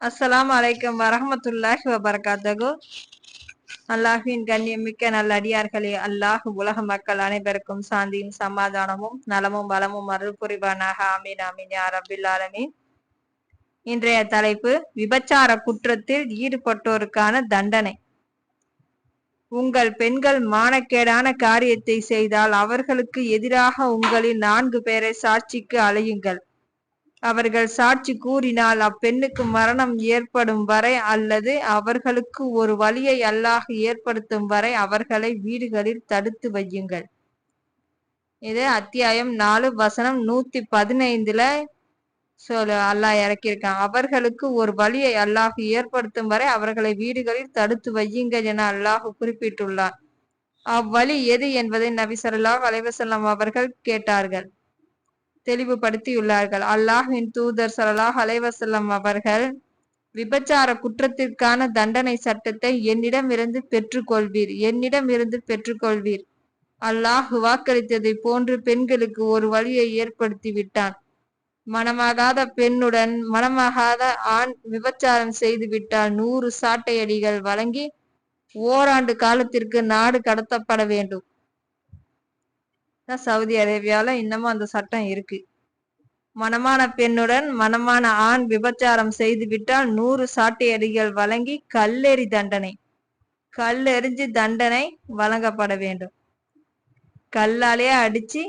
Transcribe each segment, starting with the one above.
அஸ்ஸலாம் அலைக்கும் வரமத்துல்லாஹி வபரகாத்தகு அல்லாஹின் கண்ணியம் மிக்க நல்ல அடியார்களே அல்லாஹ் உலக மக்கள் அனைவருக்கும் சாந்தியும் சமாதானமும் நலமும் வளமும் அருள் புரிவானாக ஆமீன் ஆமீன் யார் அபில் ஆலமீன். இன்றைய தலைப்பு விபச்சார குற்றத்தில் ஈடுபட்டோருக்கான தண்டனை. உங்கள் பெண்கள் மானக்கேடான காரியத்தை செய்தால் அவர்களுக்கு எதிராக உங்களில் நான்கு பேரை சாட்சிக்கு அழையுங்கள். அவர்கள் சாட்சி கூறினால் அப்பெண்ணுக்கு மரணம் ஏற்படும் வரை அல்லது அவர்களுக்கு ஒரு வழியை அல்லாஹ் ஏற்படுத்தும் வரை அவர்களை வீடுகளில் தடுத்து வையுங்கள். இது அத்தியாயம் நாலு வசனம் நூத்தி பதினைந்துல சொல் அல்லாஹ் இறக்கியிருக்கான். அவர்களுக்கு ஒரு வழியை அல்லாஹ் ஏற்படுத்தும் வரை அவர்களை வீடுகளில் தடுத்து வையுங்கள் என அல்லாஹ் குறிப்பிட்டுள்ளார் அவ்வழி எது என்பதை நபி சொல்லாஹ் அலைவசல்லாம் அவர்கள் கேட்டார்கள். தெளிவுபடுத்தியுள்ளார்கள். அல்லாஹின் தூதர் சலாஹ் அலைவசல்லம் அவர்கள் விபச்சார குற்றத்திற்கான தண்டனை சட்டத்தை என்னிடம் இருந்து பெற்றுக்கொள்வீர். என்னிடம் இருந்து பெற்றுக்கொள்வீர். அல்லாஹ் வாக்களித்ததை போன்று பெண்களுக்கு ஒரு வழியை ஏற்படுத்தி விட்டான். மனமாகாத பெண்ணுடன் மனமாகாத ஆண் விபச்சாரம் செய்து விட்டால் நூறு சாட்டையடிகள் வழங்கி ஓராண்டு காலத்திற்கு நாடு கடத்தப்பட வேண்டும். சவுதி அரேபியாவில் இன்னமும் அந்த சட்டம் இருக்கு. மனமான பெண்ணுடன் மனமான ஆண் விபச்சாரம் செய்துவிட்டால் நூறு சாட்டை அடிகள் வழங்கி கல்லெறி தண்டனை. கல்லெறிஞ்சு தண்டனை வழங்கப்பட வேண்டும். கல்லாலேயே அடிச்சு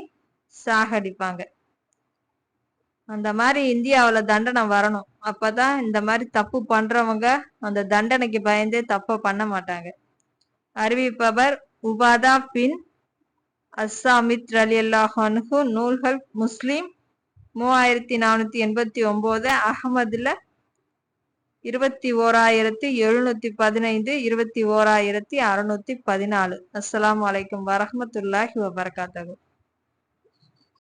சாகடிப்பாங்க. அந்த மாதிரி இந்தியாவில் தண்டனை வரணும். அப்பதான் இந்த மாதிரி தப்பு பண்றவங்க அந்த தண்டனைக்கு பயந்தே தப்ப பண்ண மாட்டாங்க. அறிவிப்பவர் உபாதா பின் அஸ்ஸாமித் அலி அல்லாஹானுகு நூல்கள் முஸ்லீம் மூவாயிரத்தி நானூத்தி எண்பத்தி ஒன்பது அகமதுல இருபத்தி ஓராயிரத்தி எழுநூத்தி பதினைந்து இருபத்தி ஓராயிரத்தி அறுநூத்தி பதினாலு. அஸ்லாம் வலைக்கம் வரமத்துல்லாஹி வபர்காத்தகு